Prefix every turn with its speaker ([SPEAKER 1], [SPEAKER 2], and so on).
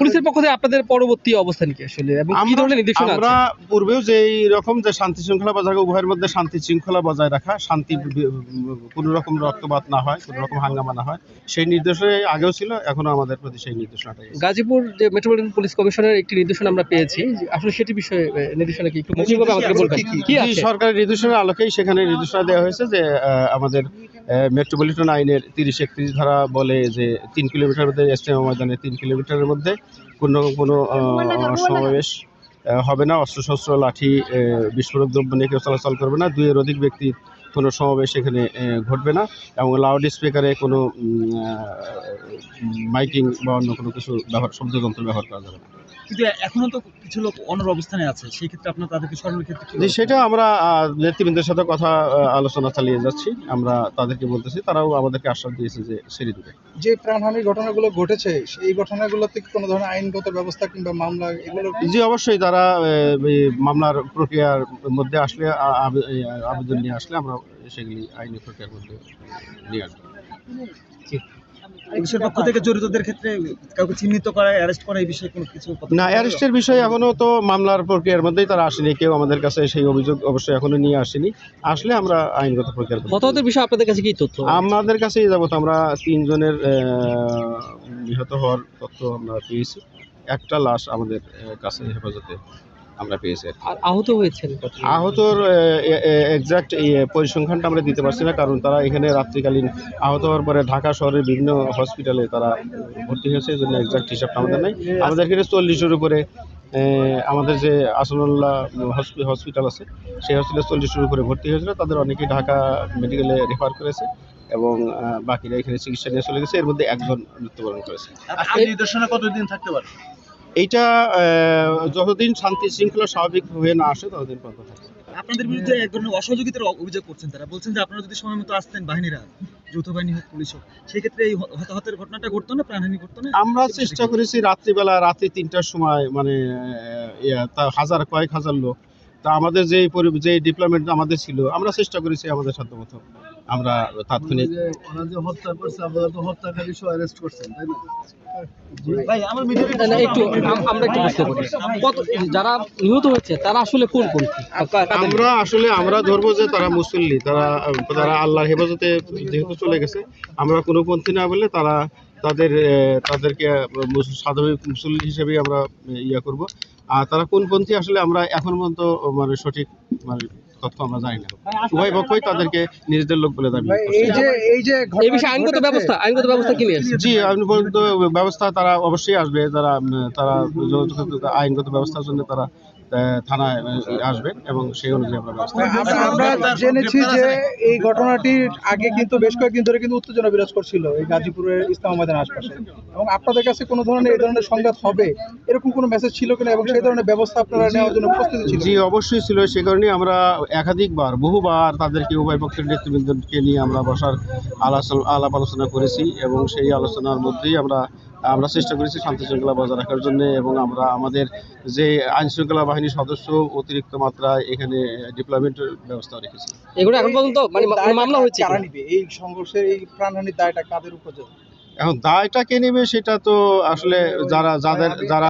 [SPEAKER 1] পুলিশের পক্ষ থেকে আপনাদের পরবর্তী অবস্থান কি আসলে? এবং কি ধরনের নির্দেশনা
[SPEAKER 2] আমরা পূর্বেও যে রকম যে শান্তি শৃঙ্খলা বজায় রাখা, উভয়ের মধ্যে শান্তি শৃঙ্খলা বজায় রাখা শান্তি কোন রকম রক্তপাত না হয় কোন রকম হাঙ্গামা না হয় সেই নির্দেশে আগেও ছিল এখনও আমাদের প্রতি সেই নির্দেশনাটাই আছে।
[SPEAKER 1] গাজীপুর যে মেট্রোপলিটন পুলিশ কমিশনের একটি নির্দেশনা আমরা পেয়েছি আসলে সেটি বিষয়ে নির্দেশনা কি? একটু মৌখিকভাবে বলবেন। কি
[SPEAKER 2] জি,
[SPEAKER 1] আছে?
[SPEAKER 2] সরকারি নির্দেশনার আলোকেই সেখানে নির্দেশনা দেওয়া হয়েছে যে আমাদের মেট্রোপলিটন আইনের তিরিশ একত্রিশ ধারা বলে যে তিন কিলোমিটার মধ্যে ইস্তেমা ময়দানে তিন কিলোমিটারের মধ্যে কোনো কোনো সমাবেশ হবে না। অস্ত্রশস্ত্র লাঠি বিস্ফোরক দ্রব্য নিয়ে কেউ চলাচল করবে না। দুইয়ের অধিক ব্যক্তির কোনো সমাবেশ এখানে ঘটবে না এবং লাউড স্পিকারে কোনো মাইকিং বা অন্য কোনো কিছু ব্যবহার শব্দযন্ত্র ব্যবহার করা যাবে না।
[SPEAKER 3] কিন্তু এখনও তো কিছু লোক অনর অবস্থানে আছে সেই ক্ষেত্রে আপনার তাদেরকে সরানোর ক্ষেত্রে
[SPEAKER 2] সেটা আমরা নেতৃবৃন্দের সাথে কথা আলোচনা চালিয়ে যাচ্ছি। আমরা তাদেরকে বলতেছি তারাও আমাদেরকে আশ্বাস দিয়েছে যে সেরে দেবে।
[SPEAKER 4] যে প্রাণহানির ঘটনাগুলো ঘটেছে সেই ঘটনাগুলোতে কি কোনো ধরনের আইনগত ব্যবস্থা কিংবা মামলা এগুলো
[SPEAKER 2] জি অবশ্যই তারা মামলার প্রক্রিয়ার মধ্যে আসলে আবেদন নিয়ে আসলে আমরা সেগুলি আইনি প্রক্রিয়ার মধ্যে নিয়ে আসব।
[SPEAKER 3] পুলিশের পক্ষ থেকে জড়িতদের ক্ষেত্রে কাউকে চিহ্নিত করা অ্যারেস্ট করা এই বিষয়ে কোনো কিছু
[SPEAKER 2] না অ্যারেস্টের বিষয়ে এখনও তো মামলার প্রক্রিয়ার মধ্যেই তারা আসেনি। কেউ আমাদের কাছে সেই অভিযোগ অবশ্যই এখনও নিয়ে আসেনি। আসলে আমরা আইনগত প্রক্রিয়ার মধ্যে-
[SPEAKER 1] হতাহতের বিষয়ে আপনাদের কাছে কি তথ্য?
[SPEAKER 2] আমাদের কাছেই যাবত আমরা তিনজনের নিহত হওয়ার তথ্য আমরা পেয়েছি। একটা লাশ আমাদের কাছে হেফাজতে আমরা পেয়েছি আর
[SPEAKER 1] আহত হয়েছেন কতজন?
[SPEAKER 2] আহতর এক্সাক্ট পরিসংখ্যানটা আমরা দিতে পারছি না কারণ তারা এখানে রাত্রিকালীন আহত হওয়ার পরে ঢাকা শহরের বিভিন্ন হসপিটালে তারা ভর্তি হয়েছে এই জন্য এক্সাক্ট হিসাবটা আমাদের নেই। আমাদের এখানে চল্লিশের উপরে আমাদের যে আসনুল্লাহ হসপিটাল আছে সেই হসপিটালে চল্লিশের উপরে ভর্তি হয়েছিল। তাদের অনেকেই ঢাকা মেডিকেলে রেফার করেছে এবং বাকিরা এখানে চিকিৎসা নিয়ে চলে গেছে। এর মধ্যে একজন মৃত্যুবরণ করেছে।
[SPEAKER 3] নির্দেশনা কতদিন থাকতে পারে
[SPEAKER 2] এইটা যতদিন শান্তি শৃঙ্খলা স্বাভাবিক হয়ে না আসে ততদিন পর্যন্ত
[SPEAKER 3] আপনাদের বিরুদ্ধে এক ধরনের অসহযোগিতার অভিযোগ করছেন তারা। বলছেন যে আপনারা যদি সময় মতো আসতেন বাহিনীরা যৌথ বাহিনী হোক পুলিশ হোক সেক্ষেত্রে এই হতাহতের ঘটনাটা ঘটতো না প্রাণহানি ঘটতো না?
[SPEAKER 2] আমরা চেষ্টা করেছি রাত্রিবেলা রাতে তিনটার সময় মানে হাজার কয়েক হাজার লোক তা আমাদের যে যে ডিপ্লয়মেন্ট আমাদের ছিল আমরা চেষ্টা করেছি আমাদের সাধ্যমতো। আমরা তাৎক্ষণিক
[SPEAKER 4] ওরা যে হত্যা করছে আপনারা তো হত্যাকারী সহ অ্যারেস্ট করছেন তাই না?
[SPEAKER 3] ভাই আমার মিডিয়া
[SPEAKER 1] না, না, একটু আম- আমরা একটু বুঝতে পারি। কত যারা নিহত হয়েছে তারা আসলে কোন পন্থী কা- কাদের?
[SPEAKER 2] আমরা আসলে আমরা ধরবো যে তারা মুসল্লি তারা তারা আল্লাহর হেফাজতে যেহেতু চলে গেছে আমরা কোনো পন্থী না বলে তারা তাদের তাদেরকে স্বাভাবিক মুসল্লি হিসেবে আমরা ইয়া করব। আর তারা কোন পন্থী আসলে আমরা এখন পর্যন্ত মানে সঠিক মানে তথ্য আমরা জানি না। উভয় পক্ষই তাদেরকে নিজেদের লোক বলে দাবি
[SPEAKER 4] এই যে এই যে
[SPEAKER 1] এই বিষয়ে আইনগত ব্যবস্থা আইনগত ব্যবস্থা কি নিয়েছে
[SPEAKER 2] জি আইন পর্যন্ত ব্যবস্থা তারা অবশ্যই আসবে। তারা তারা আইনগত ব্যবস্থার জন্য তারা থানায় আসবেন এবং সেই অনুযায়ী আমরা ব্যবস্থা
[SPEAKER 4] আমরা আমরা জেনেছি যে এই ঘটনাটির আগে কিন্তু বেশ কয়েকদিন ধরে কিন্তু উত্তেজনা বিরাজ করছিল এই গাজীপুরের ইসলাম ময়দানের আশপাশে। এবং আপনাদের কাছে কোনো ধরনের এই ধরনের সংঘাত হবে? এরকম কোনো মেসেজ ছিল কিনা এবং সেই ধরনের ব্যবস্থা আপনারা নেওয়ার জন্য প্রস্তুতি ছিল
[SPEAKER 2] জি অবশ্যই ছিল। সে কারণে আমরা একাধিকবার বহুবার তাদেরকে উভয় পক্ষের নেতৃবৃন্দকে নিয়ে আমরা বসার আলাপ আলোচনা করেছি এবং সেই আলোচনার মধ্যেই আমরা আমরা চেষ্টা করেছি শান্তি শৃঙ্খলা বজায় রাখার জন্য এবং আমরা আমাদের যে আইন শৃঙ্খলা বাহিনীর সদস্য অতিরিক্ত মাত্রায় এখানে ডিপ্লয়মেন্টের ব্যবস্থা রেখেছি।
[SPEAKER 1] এগুলো এখন পর্যন্ত মানে মামলা হয়েছে
[SPEAKER 4] কারা নিবে? এই সংঘর্ষের এই প্রাণহানির দায়টা কাদের উপর
[SPEAKER 2] এখন দায়টা কে নেবে সেটা তো আসলে যারা যাদের যারা